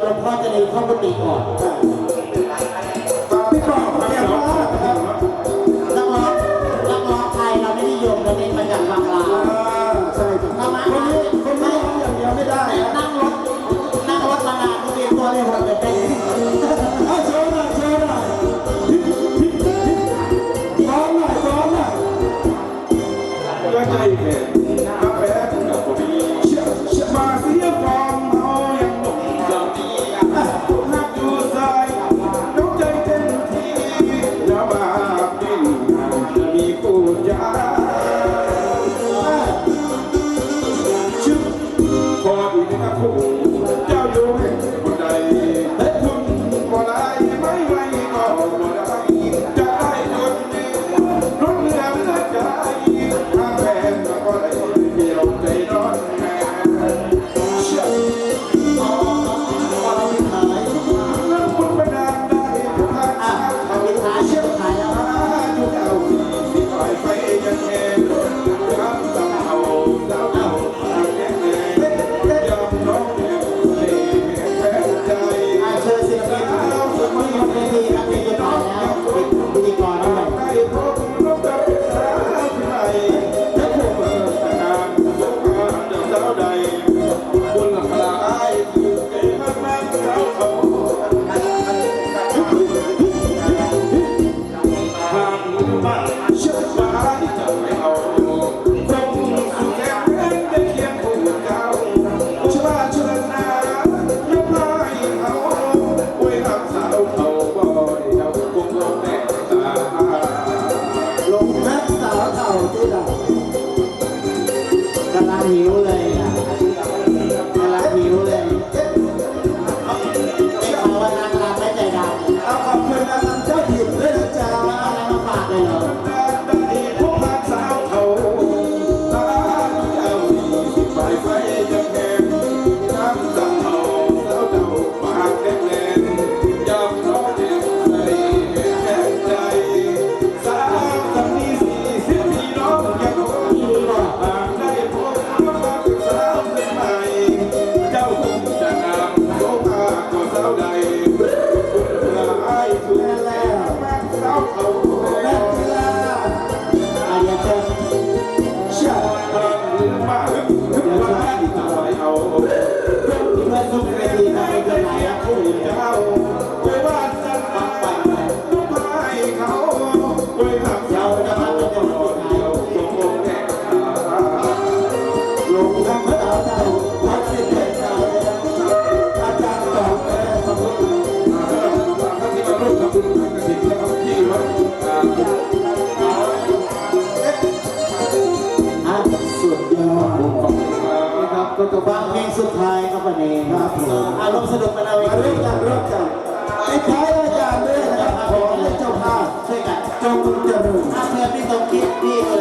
หลวงพ่อจะเลยเข้ากุฏิก่อน mais ou. จงเจริญอาเมียพี่ต้องคิดพี่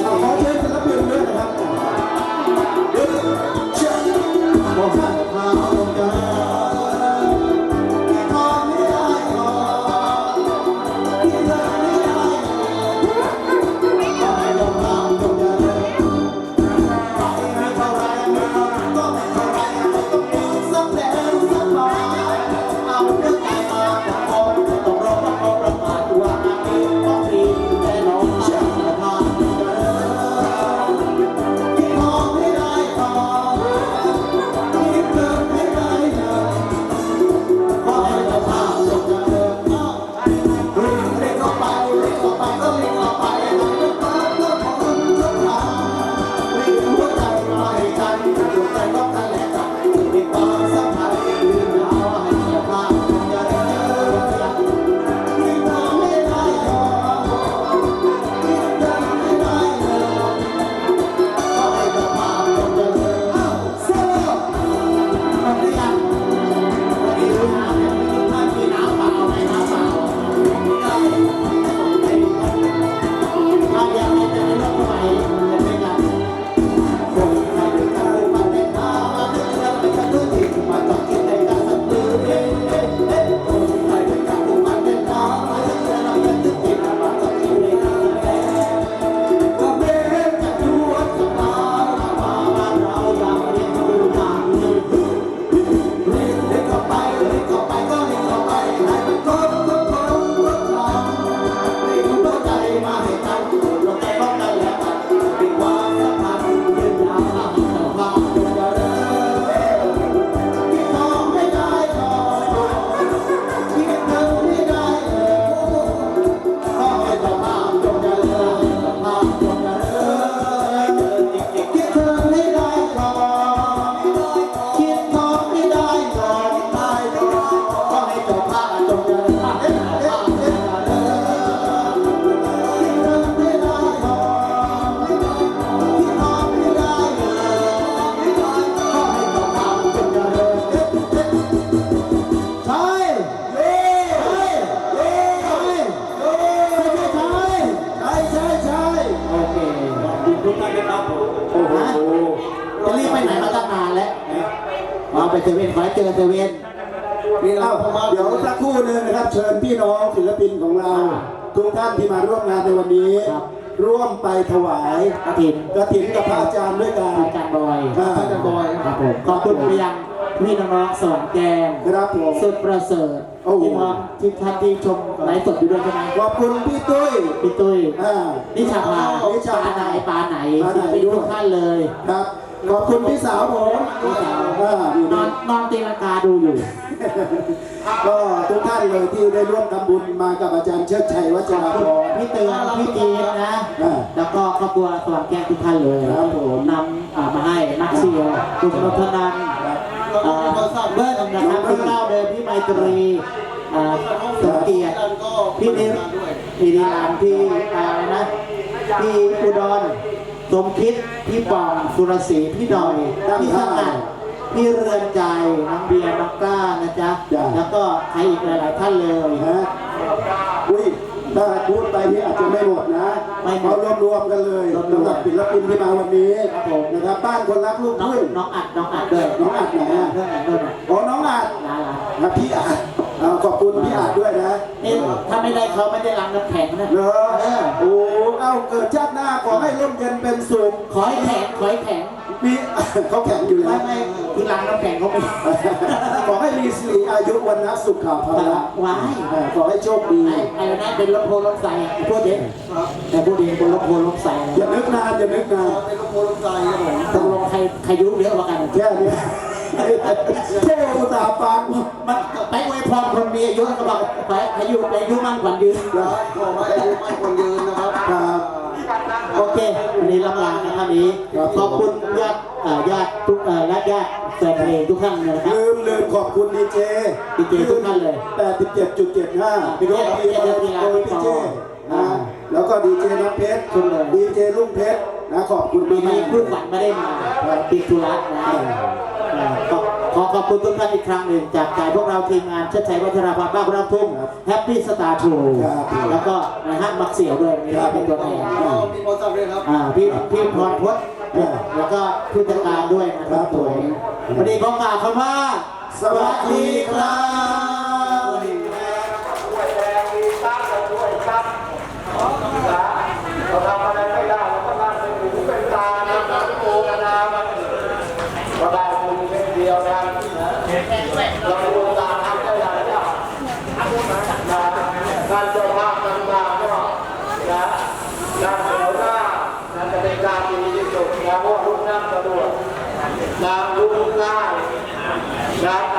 เอาไปเซเว่นขอให้เจอเซเว่นนี่เราเอ้าพม่าเดี๋ยวสักครู่หนึงนะครับ เชิญพี่น้องศิลปินของเรา ทุกท่านที่มาร่วมงานในวันนี้ ร่วมไปถวายกระถิ่นกระถิ่นกับพระอาจารย์ด้วยกันอาจารย์บอยอ่าอาจารย์บอยครับผมขอบคุณไปยังพี่น้องๆสอนแกงครับผมสุดประเสริฐโอ้โหพี่น้องที่ท่านที่ชมไลฟ์สดอยู่ด้วยใช่ไหมขอบคุณพี่ตุ้ยพี่ตุ้ยอ่านิชาภานิชาปาภาไหนปาไหนปาไหนศิลปินทุกท่านเลยครับ ขอบคุณพี่สาวผมพี่สาวอ่านี่นอนนอนตีลังกาดูอยู่ ก็ทุกท่านเลยที่ได้ร่วมทำบุญมากับอาจารย์เชิดชัยวัชราพร พี่เตือนพี่จีนนะ อ่าแล้วก็ครอบครัวสว่างแก้วทุกท่านเลยครับผมนำอ่ามาให้นักเสียคุณนพนันท์อ่าเบิ้ลนะครับพี่เล่าเดินพี่ไมตรีอ่าสมเกียรติพี่นิรพี่นิรันดร์พี่อะไรนะพี่อุดร สมคิดพี่ปองสุรศรีพี่ดอยพี่สงัดพี่เรือนใจน้องเบียร์น้องกล้านะจ๊ะ จ้ะ แล้วก็ใครอีกหลายๆท่านเลย นะอุ้ยถ้าพูดไปนี่อาจจะไม่หมดนะไม่หมดเอารวมๆกันเลยรวมๆสำหรับศิลปินที่มาวันนี้ครับผมนะครับบ้านคนรักลูกน้องทุ่งน้องอัดน้องอัดด้วยน้องอัดไหนอะเรื่องอัดด้วยนะอ๋อน้องอาจลาลานะพี่อาจ เอาขอบคุณพี่อาจด้วยนะนี่ถ้าไม่ได้เขาไม่ได้รังน้ำแข็งนะ เนอะโอ้เอ้าเกิดชาติหน้าขอให้ร่มเย็นเป็นสุขขอให้แข็งขอให้แข็งมีเขาแข็งอยู่ไม่แล้ว ไม่ที่รังน้ำแข็งเขาไม่ ขอให้มีสิริอายุวันนะสุขภาระว้าย เออขอให้โชคดีไอ้ไอ้นั่นเป็นรถโพลรถใส่อะพูดเด็กแต่พูดเองบนรถโพลรถใส่อย่านึกนานอย่านึกนานเป็นลูกโพลูกใจครับผมตกลงใครใครยุเยอะกว่ากัน แค่เนี้ยโชว์อุตสาห์ฟังมัน มีอายุก็บอกไปอายุอายุมั่นขวัญยืนครับขอให้อายุมั่นคนยืนนะครับครับโอเควันนี้รับลากันเท่านี้ครับขอบคุณญาติเอ่อญาติทุกเอ่อและญาติแฟนเพลงทุกท่านนะครับลืมลืมขอบคุณดีเจดีเจทุกท่านเลย87.75พี่เจดีเจพี่เจโดยพี่พี่เจเจนะแล้วก็ดีเจน้ำเพชรทุกเลยดีเจลุงเพชรนะขอบคุณปีมากนี้ผู้ขวัญไม่ได้มาติดธุระนะเอ่อขอขอขอบคุณทุกท่านอีกครั้งหนึ่งจากใจพวกเราทีมงานเชิดชัยวัฒนาภาบ้านเราทุ่งแฮปปี้สตาร์ทูแล้วก็นะฮะมักเสี่ยวด้วยวันนี้เป็นตัวแทนก็มีโพสต์ด้วยครับอ่าพี่พี่พรพจน์แล้วก็ผู้จัดการด้วยนะครับสวยวันนี้ขอกล่าวคำว่าสวัสดีครับ เราทำอะไรไม่ได้เราก็นั่งเป็นหูเป็นตานะนั่งโกกันนามันเราได้บุญเช่นเดียวกันเราดูตาทำได้หลายอย่างงานเจ้าภาพต่างๆก็นะงานหัวหน้านั่นจะเป็นการดีที่สุด นะเราลุกสะดวกนะลูกง่ายนะ